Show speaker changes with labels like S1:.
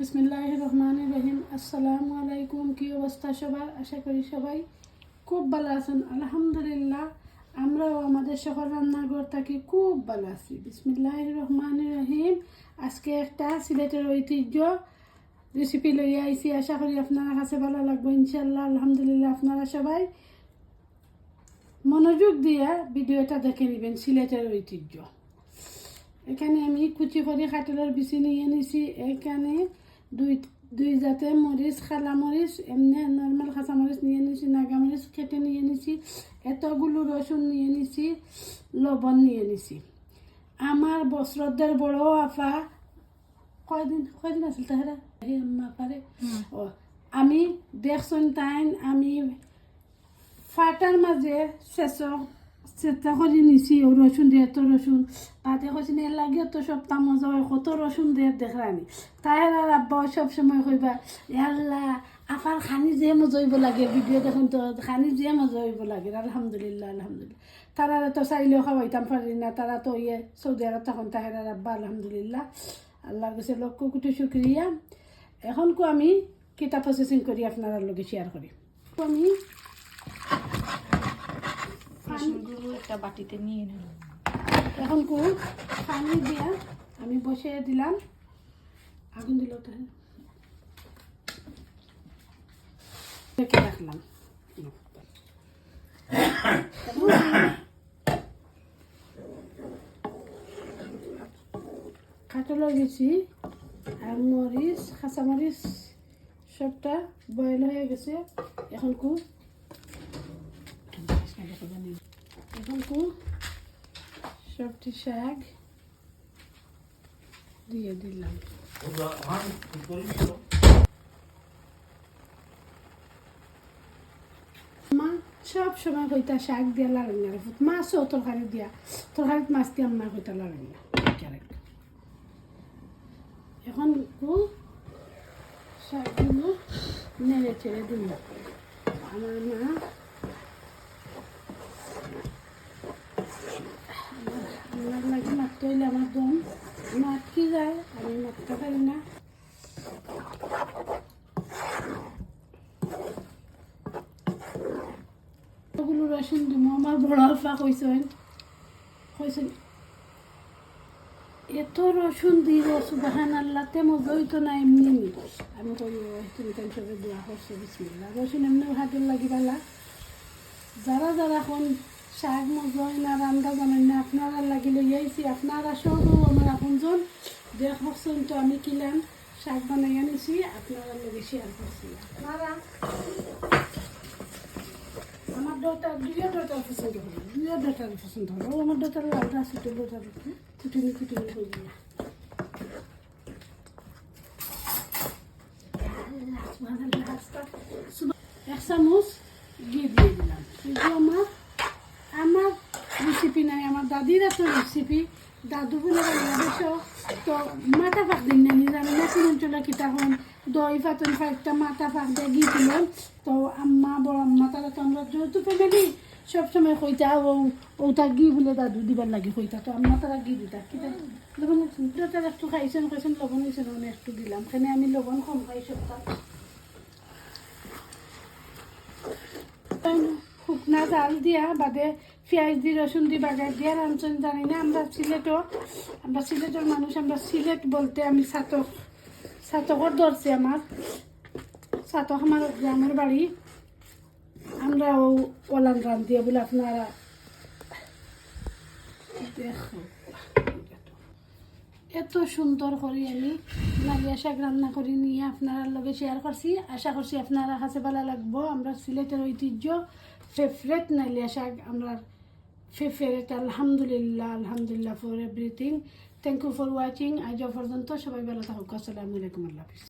S1: বিসমিল্লাহ রহমান রহিম আসসালামু আলাইকুম কি অবস্থা সবার? আশা করি সবাই খুব ভালো আছেন। আলহামদুলিল্লাহ, আমরাও আমাদের শহর রান্নাঘর থাকি খুব ভালো আছি। বিসমিল্লাহ রহমান রহিম আজকে একটা সিলেটের ঐতিহ্য রেসিপি লইয়া আইছি। আশা করি আপনারা কাছে ভালো লাগবে ইনশাল্লাহ আলহামদুলিল্লাহ, আপনারা সবাই মনোযোগ দিয়া ভিডিওটা দেখে নেবেন, সিলেটের ঐতিহ্য। এখানে আমি কুচি করে কাটলের বিচি নিয়ে নিছি। এখানে দুই দুই জাতের মরিচ খালা মরিচ এমনি নর্মাল কাঁচা মরিচ নিয়ে নিছি নাগা মরিচ কেটে নিয়ে নিছি এতগুলো রসুন নিয়ে নিছি লবণ নিয়ে নিছি। আমার বস্রদের বড় আফা কয়দিন কয়দিন আছিল তাহারা আম্মা পারে ও আমি দেখছন তাইন আমি ফাটার মাঝে শেষ চেষ্টা নিছি ও রসুন দিয়ে এত রসুন তাতে কৈছি এর লাগে তো সপ্তাহ মজা হয়, কত রসুন দিয়ে দেখরানি তাই আর আব্বা সব সময় কইবা আল্লাহ আপার খানি যে মজা লাগে ভিডিও দেখুন তো, খানি যে মজা লাগে। আলহামদুলিল্লাহ আলহামদুলিল্লাহ। তারা তো চাইলেও খাওয়াইতাম পারি না তারা তো ইয়ে সৌদি আরব তখন তাহের আব্বা, আলহামদুলিল্লাহ। আল্লাহর কাছে লক্ষ কোটি শুক্রিয়া এখন কো আমি কিতা প্রসেসিং করি আপনার লগে শেয়ার করি আমি
S2: রসুনগুলো একটা বাটিতে নিয়ে নিল
S1: এখন কো পানি দিয়া আমি বসিয়ে দিলাম। আগুন দিল তো। রেখে রাখলাম। কাটলা গেছি আর মরিচ, কাঁচা মরিচ সবটা বয়েল হয়ে গেছে। এখন কু এখন কু সবটি শাক দিয়ে দিলাম মা সব সময় কইতা শাক দিয়া লাগাই না মাছও তরকারি দিয়া তরকারিত মাছ দিয়া মা কইতা লাগাই না এখন কু শাকগুলো নেড়ে চেড়ে দিল আমার মা আমার লাগে মারতে হইলে আমার আমার আটকে যায় আমি মারতে পারি না। ওগুলো রসুন দিব আমার বড় আলফা কইছেন কইছেন এত রসুন দিব সুবাহান আল্লাহতে মজই তো না এমনি। আমি কই "ও, তুমি তাই সবে দোয়া করছ বিসমিল্লা রসুন এমনি হাতের লাগি পালা যারা যারা এখন শাক মজয় না রান্না জানেন না আপনারা লাগিলে ইয়াইছি আপনারা সব আমার আপনজন। দেখছেন তো আমি কিলাম শাক বানাই আনিছি আপনারা লগে শেয়ার করছি। আপনারা? আমার ডটার দুইও ডটার পছন্দ হলো দুইও ডটার পছন্দ হলো আমার ডটার লালটা ছোটো ডটার কুটুনি কুটুনি করি না। এক চামচ ঘি দিয়ে দিলাম কিন্তু আমার আমার রেসিপি নাই আমার দাদিরা তো রেসিপি দাদু বলে বাংলাদেশ তো মাথা পাক দিন না নিজে আমি নাকি অঞ্চলে কিতা হন দই পাতন ফাইটটা মাথা পাক দিয়ে দিলাম তো আম্মা, বড় আম্মা, তারা তো আমরা যেহেতু ফ্যামিলি সবসময় কইতা ও ওটা ঘি বলে দাদু দিবার লাগে কইতা। তো আম্মা তারা ঘি দিতা কিতা লবণ তারা একটু খাইছেন খাইছেন, লবণ হয়েছেন মানে একটু দিলাম। এখানে আমি লবণ কম খাই সবটা শুকনা জাল দিয়া বাদে পেঁয়াজ দি রসুন দি বাগার দিয়া রাঁধছেন জানি না, আমরা সিলেটও আমরা সিলেটের মানুষ, আমরা সিলেট বলতে আমি সাতক সাতকর ধরছি আমার। সাতক আমার গ্রামের বাড়ি। আমরা ও ওলান রান দিয়ে বলে আপনারা এত সুন্দর করে আমি। নালিয়া শাক রান্না করে নিয়ে আপনারা লগে শেয়ার করছি। আশা করছি আপনারা কাছে ভালো লাগবো। আমরা সিলেটের ঐতিহ্য ফেভারেট নালিয়া শাক। আমরা ফেভারেট আলহামদুলিল্লাহ আলহামদুলিল্লাহ for everything thank you for watching আজ পর্যন্ত সবাই ভালো থাকুক আসসালামু আলাইকুম আল্লাহ হাফিজ